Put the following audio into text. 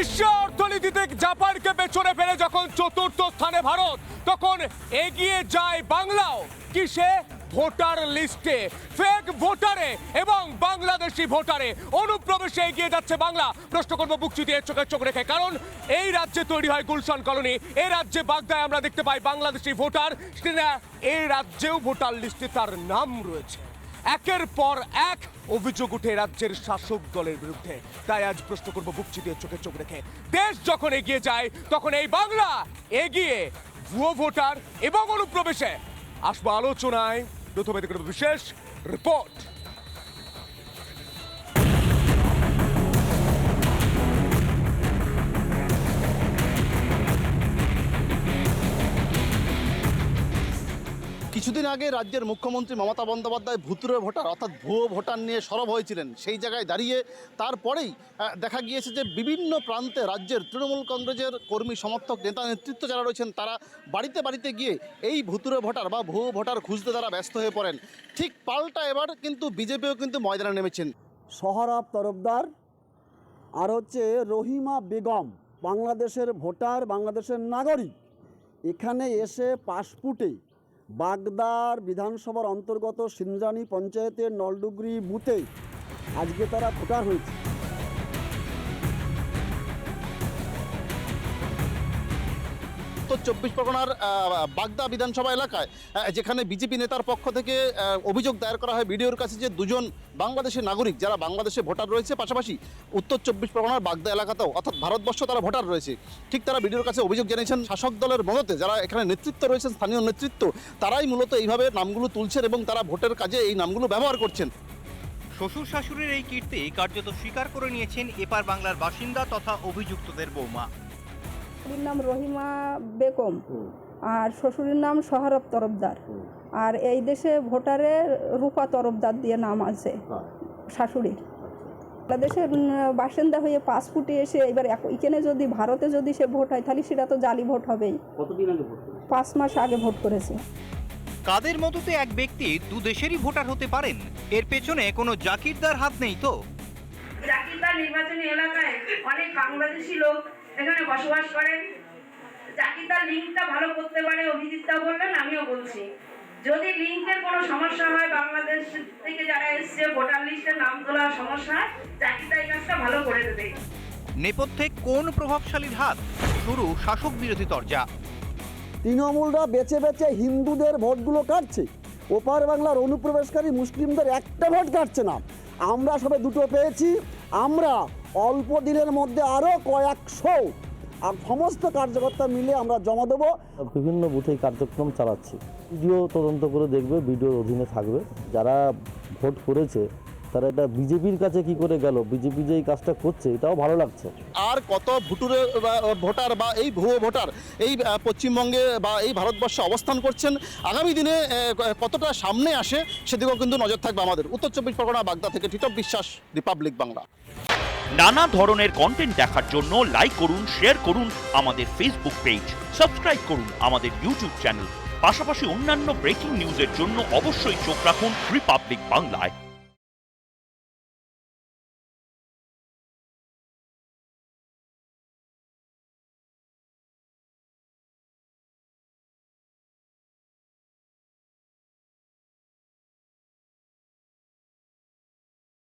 বিশ্ব অর্থনীতিতে জাপানকে পেছনে ফেলে যখন চতুর্থ স্থানে ভারত, তখন এগিয়ে যায় বাংলাও। কিসে? ভোটার লিস্টে। ফেক ভোটারে এবং বাংলাদেশি ভোটারে অনুপ্রবেশে এগিয়ে যাচ্ছে বাংলা। প্রশ্ন করব বুকচি দিয়ে চোখে চোখ রেখে। কারণ এই রাজ্যে তৈরি হয় গুলশান কলোনি। এই রাজ্যে বাগদায় আমরা দেখতে পাই বাংলাদেশি ভোটার। এই রাজ্যেও ভোটার লিস্টে তার নাম রয়েছে। একের পর এক অভিযোগ উঠে রাজ্যের শাসক দলের বিরুদ্ধে। তাই আজ প্রশ্ন করব বুকচি দিয়ে চোখে চোখ রেখে। দেশ যখন এগিয়ে যায়, তখন এই বাংলা এগিয়ে ভুয়ো ভোটার এবং অনুপ্রবেশে। আসব আলোচনায়, প্রথমে বিশেষ রিপোর্ট। কিছুদিন আগে রাজ্যের মুখ্যমন্ত্রী মমতা বন্দ্যোপাধ্যায় ভুতুরে ভোটার, অর্থাৎ ভুয়ো ভোটার নিয়ে সরব হয়েছিলেন। সেই জায়গায় দাঁড়িয়ে তারপরেই দেখা গিয়েছে যে বিভিন্ন প্রান্তে রাজ্যের তৃণমূল কংগ্রেসের কর্মী, সমর্থক, নেতা, নেতৃত্ব যারা রয়েছেন, তারা বাড়িতে বাড়িতে গিয়ে এই ভুতুরে ভোটার বা ভুয়ো ভোটার খুঁজতে তারা ব্যস্ত হয়ে পড়েন। ঠিক পাল্টা এবার কিন্তু বিজেপিও কিন্তু ময়দানে নেমেছেন। সহরাব তরফদার আর হচ্ছে রহিমা বেগম, বাংলাদেশের ভোটার, বাংলাদেশের নাগরিক, এখানে এসে পাসপোর্টে বাগদার বিধানসভার অন্তর্গত সিন্দ্রানী পঞ্চায়েতের নলডুগরি বুথে আজকে তারা ভোটার হয়েছে। উত্তর চব্বিশ পরগনার বাগদা বিধানসভা এলাকায় যেখানে বিজেপি নেতার পক্ষ থেকে অভিযোগ দায়ের করা হয় বিডিওর কাছে যে দুজন বাংলাদেশের নাগরিক যারা বাংলাদেশে ভোটার রয়েছে, পাশাপাশি উত্তর চব্বিশ পরগনার বাগদা এলাকাতেও, অর্থাৎ ভারতবর্ষ তারা ভোটার রয়েছে। ঠিক তারা বিডিওর কাছে অভিযোগ জানিয়েছেন, শাসক দলের মদতে যারা এখানে নেতৃত্ব রয়েছেন, স্থানীয় নেতৃত্ব, তারাই মূলত এইভাবে নামগুলো তুলছেন এবং তারা ভোটের কাজে এই নামগুলো ব্যবহার করছেন। শ্বশুর শাশুড়ির এই কীর্তি কার্যত স্বীকার করে নিয়েছেন এপার বাংলার বাসিন্দা তথা অভিযুক্তদের বৌমা। শাশুড়ির নাম রহিমা বেগম আর শ্বশুরের নাম সহারব তরফদার। আর এই দেশে ভোটারে রূপা তরফদার দিয়ে নাম আছে শাশুড়ির। বাংলাদেশের বাসিন্দা হয়ে পাসপোর্টে এসে এবার এখানে যদি ভারতে যদি সে ভোট হয় তাহলে সেটা তো জালি ভোট হবেই। পাঁচ মাস আগে ভোট করেছে। কাদের মতোতে এক ব্যক্তি দু দেশেরই ভোটার হতে পারেন? এর পেছনে কোনো জাকিরদার হাত নেই তো। জাকিরদার নির্বাচনী এলাকায় অনেক বাংলাদেশি লোক এখানে বসবাস করেন। জাকিরদার লিঙ্কটা ভালো করতে পারে অভিজিৎটা বললেন আমিও বলছি। যদি লিঙ্কের কোনো সমস্যা হয় বাংলাদেশ থেকে যারা এসছে ভোটার লিস্টে নাম তোলার সমস্যা জাকিরদা এই কাজটা ভালো করে দেবে। নেপথ্যে কোন প্রভাবশালীর হাত শুরু শাসক বিরোধী তরজা। তৃণমূলরা বেছে বেছে হিন্দুদের ভোটগুলো কাটছে। ওপার বাংলার অনুপ্রবেশকারী মুসলিমদের একটা ভোট কাটছে না। আমরা সবে দুটো পেয়েছি। আমরা অল্প দিনের মধ্যে আরও কয়েকশো, আর সমস্ত কার্যকর্তা মিলে আমরা জমা দেবো। বিভিন্ন বুথে কার্যক্রম চালাচ্ছি। ভিডিও তদন্ত করে দেখবে, ভিডিওর অধীনে থাকবে। যারা ভোট করেছে তারা এটা বিজেপির কাছে কি করে গেল? বিজেপি যে এই কাজটা করছে এটাও ভালো লাগছে। আর কত ভুটুরে ভোটার বা এই ভুয়ো ভোটার এই পশ্চিমবঙ্গে বা এই ভারতবর্ষে অবস্থান করছেন আগামী দিনে কতটা সামনে আসে সেদিকেও কিন্তু নজর থাকবে আমাদের। উত্তর চব্বিশ পরগনা বাগদা থেকে টিটপ বিশ্বাস রিপাবলিক বাংলা। নানা ধরনের কন্টেন্ট দেখার জন্য লাইক করুন শেয়ার করুন আমাদের ফেসবুক পেজ সাবস্ক্রাইব করুন আমাদের ইউটিউব চ্যানেল পাশাপাশি অন্যান্য ব্রেকিং নিউজের জন্য অবশ্যই চোখ রাখুন রিপাবলিক বাংলায়